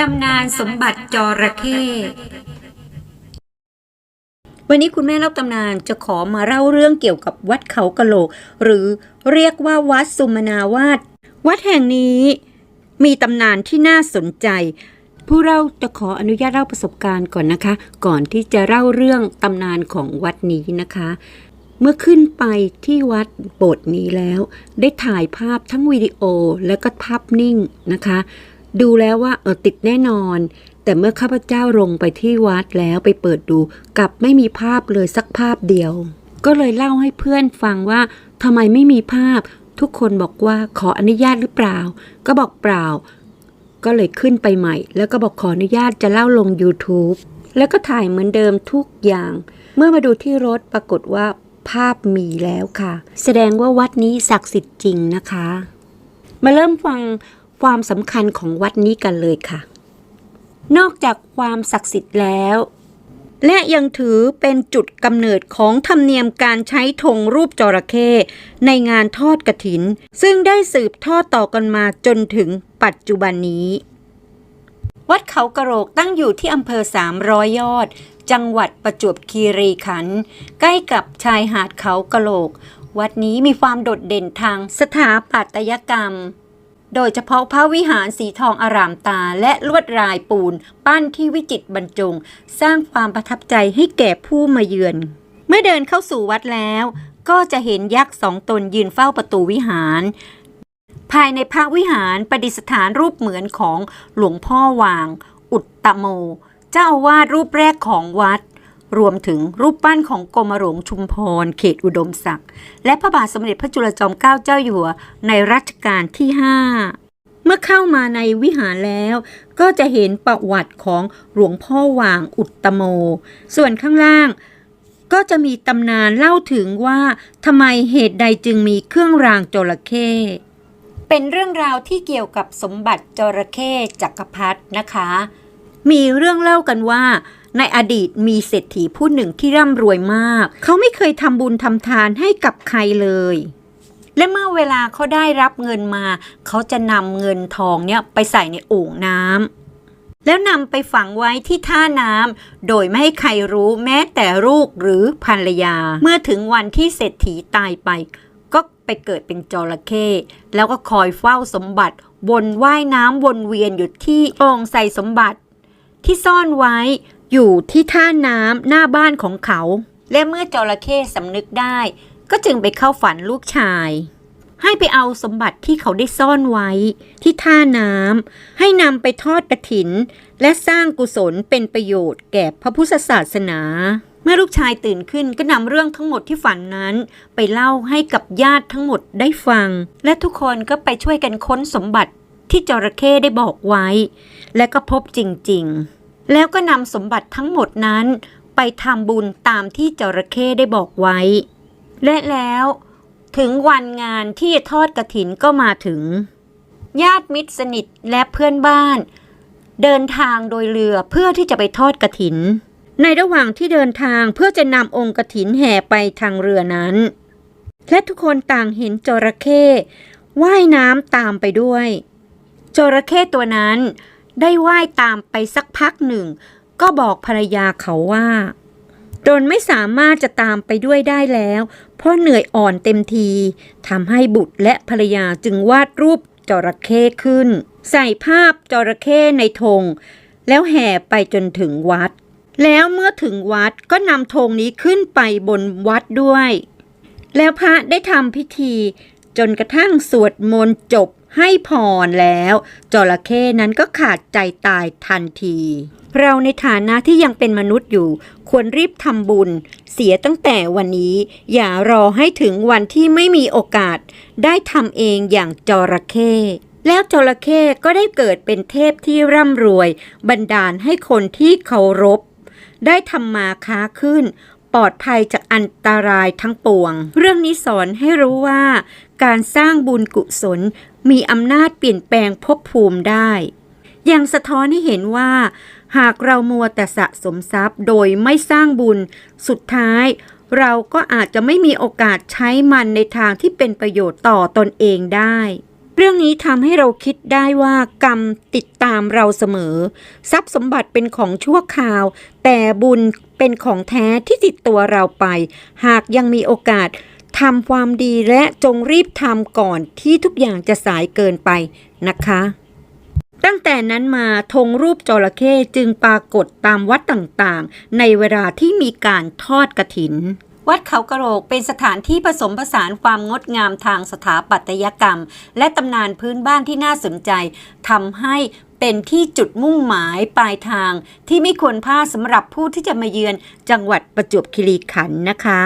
ตำนานสมบัติจระเข้วันนี้คุณแม่เล่าตำนานจะขอมาเล่าเรื่องเกี่ยวกับวัดเขากะโหลก หรือเรียกว่าวัดสุมนาวาสวัดแห่งนี้มีตำนานที่น่าสนใจ ผู้เราจะขออนุญาตเล่าประสบการณ์ก่อนนะคะ ก่อนที่จะเล่าเรื่องตำนานของวัดนี้นะคะ เมื่อขึ้นไปที่วัดโบสถ์นี้แล้ว ได้ถ่ายภาพทั้งวิดีโอและก็ภาพนิ่งนะคะ ดูแล้วว่าเออติดแน่นอน แต่เมื่อข้าพเจ้าลงไปที่วัดแล้วไปเปิดดู กลับไม่มีภาพเลยสักภาพเดียว ก็เลยเล่าให้เพื่อนฟังว่าทำไมไม่มีภาพ ทุกคนบอกว่าขออนุญาตหรือเปล่า ก็บอกเปล่า ก็เลยขึ้นไปใหม่ แล้วก็บอกขออนุญาตจะเล่าลง YouTube แล้วก็ถ่ายเหมือนเดิมทุกอย่าง เมื่อมาดูที่รถปรากฏว่าภาพมีแล้วค่ะ แสดงว่าวัดนี้ศักดิ์สิทธิ์จริงนะคะ มาเริ่มฟัง ความสำคัญของวัดนี้กันเลยค่ะ นอกจากความศักดิ์สิทธิ์แล้ว และยังถือเป็นจุดกำเนิดของธรรมเนียมการใช้ธงรูปจระเข้ในงานทอดกระถิน ซึ่งได้สืบทอดต่อกันมาจนถึงปัจจุบันนี้ วัดเขากระโหลกตั้งอยู่ที่อำเภอ300ยอด จังหวัดประจวบคีรีขันธ์ใกล้กับชายหาดเขากระโหลก วัดนี้มีความโดดเด่นทางสถาปัตยกรรม โดยเฉพาะพระวิหารสีทองอารามตาและลวดลายปูน ปั้นที่วิจิตรบรรจง สร้างความประทับใจให้แก่ผู้มาเยือน เมื่อเดินเข้าสู่วัดแล้ว ก็จะเห็นยักษ์สองตนยืนเฝ้าประตูวิหาร ภายในพระวิหารประดิษฐานรูปเหมือนของหลวงพ่อวาง อุตตโม เจ้าอาวาสรูปแรกของวัด รวมถึงรูปปั้นของกรมหลวงชุมพร เขตอุดมศักดิ์ และพระบาทสมเด็จพระจุลจอมเกล้าเจ้าอยู่หัวในรัชกาลที่ 5 เมื่อเข้ามาในวิหารแล้ว ก็จะเห็นประวัติของหลวงพ่อวางอุตตโม ส่วนข้างล่างก็จะมีตำนานเล่าถึงว่าทำไมเหตุใดจึงมีเครื่องรางจระเข้เป็นเรื่องราวที่เกี่ยวกับสมบัติจระเข้จักรพรรดินะคะ มีเรื่องเล่ากันว่า ในอดีตมีเศรษฐีผู้หนึ่งที่ร่ำรวยมาก เขาไม่เคยทำบุญทำทานให้กับใครเลย และเมื่อเวลาเขาได้รับเงินมา เขาจะนำเงินทองเนี่ยไปใส่ในโอ่งน้ำแล้วนำไปฝังไว้ที่ท่าน้ำโดยไม่ให้ใครรู้แม้แต่ลูกหรือภรรยา เมื่อถึงวันที่เศรษฐีตายไป ก็ไปเกิดเป็นจระเข้แล้วก็คอยเฝ้าสมบัติวนว่ายน้ำวนเวียนอยู่ที่โอ่งใส่สมบัติ ที่ซ่อนไว้ อยู่ที่ท่าน้ำหน้าบ้านของเขา และเมื่อจระเข้สำนึกได้ ก็จึงไปเข้าฝันลูกชาย ให้ไปเอาสมบัติที่เขาได้ซ่อนไว้ ที่ท่าน้ำให้นำไปทอดกระถิน และสร้างกุศลเป็นประโยชน์แก่พระพุทธศาสนา เมื่อลูกชายตื่นขึ้นก็นำเรื่องทั้งหมดที่ฝันนั้น ไปเล่าให้กับญาติทั้งหมดได้ฟัง และทุกคนก็ไปช่วยกันค้นสมบัติที่จระเข้ได้บอกไว้ และก็พบจริง ๆ แล้วก็นำสมบัติทั้งหมดนั้นไปทำบุญตามที่จระเข้ได้บอกไว้ และแล้วถึงวันงานที่ทอดกระถินก็มาถึง ญาติมิตรสนิทและเพื่อนบ้าน เดินทางโดยเรือเพื่อที่จะไปทอดกระถิน ในระหว่างที่เดินทางเพื่อจะนำองค์กระถินแห่ไปทางเรือนั้น และทุกคนต่างเห็นจระเข้ว่ายน้ำตามไปด้วย จระเข้ตัวนั้น ได้ว่ายตามไปสักพักหนึ่ง ก็บอกภรรยาเขาว่าตนไม่สามารถจะตามไปด้วยได้แล้ว เพราะเหนื่อยอ่อนเต็มทีทำให้บุตรและภรรยาจึงวาดรูปจระเข้ขึ้น ใส่ภาพจระเข้ในธงแล้วแห่ไปจนถึงวัด แล้วเมื่อถึงวัดก็นำธงนี้ขึ้นไปบนวัดด้วย แล้วพระได้ทำพิธี จนกระทั่งสวดมนต์จบให้พรแล้วจระเข้นั้นก็ขาดใจตายทันที เราในฐานะที่ยังเป็นมนุษย์อยู่ ควรรีบทำบุญ เสียตั้งแต่วันนี้ อย่ารอให้ถึงวันที่ไม่มีโอกาส ได้ทำเองอย่างจระเข้แล้วจระเข้ก็ได้เกิดเป็นเทพที่ร่ำรวย บันดาลให้คนที่เคารพ ได้ทำมาค้าขึ้น ปลอดภัยจากอันตรายทั้งปวง เรื่องนี้สอนให้รู้ว่า การสร้างบุญกุศลมีอำนาจเปลี่ยนแปลงภพภูมิได้ยังสะท้อนให้เห็นว่า หากเรามัวแต่สะสมทรัพย์โดยไม่สร้างบุญ สุดท้ายเราก็อาจจะไม่มีโอกาสใช้มันในทางที่เป็นประโยชน์ต่อตนเองได้ เรื่องนี้ทำให้เราคิดได้ว่ากรรมติดตามเราเสมอ ทรัพย์สมบัติเป็นของชั่วคราว แต่บุญเป็นของแท้ที่ติดตัวเราไป หากยังมีโอกาสทำความดีและจงรีบทำก่อนที่ทุกอย่างจะสายเกินไปนะคะ ตั้งแต่นั้นมาธงรูปจระเข้จึงปรากฏตามวัดต่างๆ ในเวลาที่มีการทอดกระถิน วัดเขากระโหลกเป็นสถานที่ผสมผสานความงดงามทางสถาปัตยกรรม และตำนานพื้นบ้านที่น่าสนใจทำให้เป็นที่จุดมุ่งหมายปลายทาง ที่ไม่ควรพลาดสำหรับผู้ที่จะมาเยือนจังหวัดประจวบคีรีขันธ์นะคะ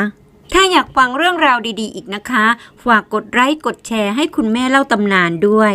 ถ้าอยากฟังเรื่องราวดีๆ อีกนะคะ ฝากกดไลค์กดแชร์ให้คุณแม่เล่าตำนานด้วย